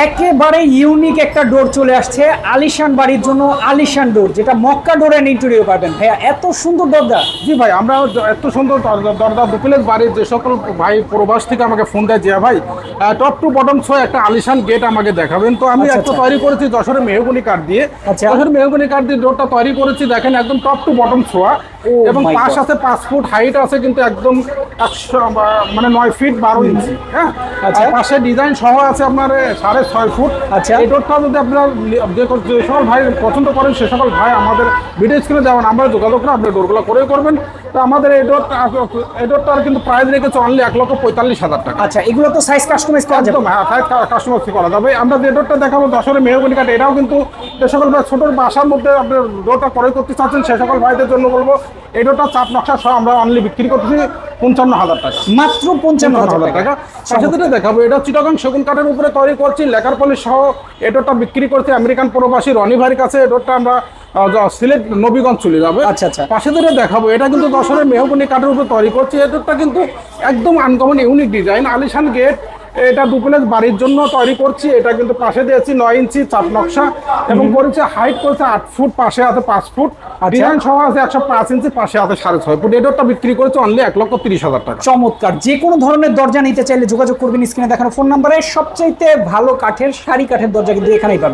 একেবারে ইউনিক একটা ডোর চলে আসছে আলিশান বাড়ির জন্য আলিশান ডোর যেটা মক্কা ডোর অ্যান্ড ইন্টেরিয়র পাবেন। ভাইয়া এত সুন্দর দরজা। জি ভাই আমরা এত সুন্দর দরজা- দুপিলের বাড়ির যে সকল ভাই প্রবাস থেকে আমাকে ফোন দেয় যে ভাই টপ টু বটম ছো একটা আলিশান গেট আমাকে দেখাবেন। তো আমি আচ্ছা, একটা আচ্ছা। তৈরি করেছি যশোরের মেহগুনি কাঠ দিয়ে। আচ্ছা। যশোরের মেহগুনি কাঠ দিয়ে ডোরটা তৈরি করেছি দেখেন একদম টপ টু বটম ছোঁয়া। এবং পাশ আছে পাঁচ ফুট হাইট আছে কিন্তু একদম একশো মানে নয় ফিট বারো ইঞ্চি হ্যাঁ? আচ্ছা। পাশে ডিজাইন সহ আছে আপনার সাড়ে ছয় ফুট। আচ্ছা। এই ডোরটা যদি আপনার যে সকল ভাই পছন্দ করেন সে সকল ভাই আমাদের ভিডিও স্ক্রিনে যেমন আমরা যোগাযোগ করে আপনি ডোরগুলো করে করবেন। তো আমাদের এই ডোরটা এই ডোরটার কিন্তু প্রাইস রেখেছে অনলি এক লক্ষ পঁয়তাল্লিশ হাজার টাকা। আচ্ছা এগুলো তো সাইজ কাস্টমাইজ করা যাবে। হ্যাঁ কাস্টমার করা যাবে। আমরা যে ডোরটা দেখাবো দশরের মেহগুনি কাঠ এটাও কিন্তু যে সকল ভাই ছোট বাসার মধ্যে আপনার ডোরটা ক্রয় করতে চাচ্ছেন সে সকল ভাইদের জন্য বলব এই ডোরটা চাপ নকশা সহ আমরা অনলি বিক্রি করতেছি। পঞ্চান্ন হাজার টাকা। মাত্র পঞ্চান্ন হাজার টাকা। সাথে দেখাবো এটা চিটাগাং সেগুন কাঠের উপরে তৈরি করছি লেখার পলি সহ এডোরটা বিক্রি করছি আমেরিকান প্রবাসী রনি ভাইয়ের কাছে। এডোরটা আমরা সিলেট নবীগঞ্জ চলে যাবে। আচ্ছা, আচ্ছা। পাশে ধরে দেখাবো এটা কিন্তু দশরের মেহগুনি কাঠের উপরে তৈরি করছি। এডোরটা কিন্তু একদম আনকমন ইউনিক ডিজাইন আলিশান গেট এটা দুপ্লেস বাড়ির জন্য তৈরি করছি। এটা কিন্তু পাশে দিয়েছি নয় ইঞ্চি চাপ নকশা এবং করেছে হাইট করেছে আট ফুট পাশে আছে পাঁচ ফুট। ডিজাইন সহ আছে একশো পাঁচ ইঞ্চি পাশে আছে সাড়ে ছয় ফুট। এডোরটা বিক্রি করেছে অনলি এক লক্ষ তিরিশ হাজার টাকা। চমৎকার। যে কোনো ধরনের দরজা নিতে চাইলে যোগাযোগ করবেন স্ক্রিনে দেখানো ফোন নাম্বারে সবচাইতে ভালো কাঠের শাড়ি কাঠের দরজা কিন্তু এখানেই পাবেন।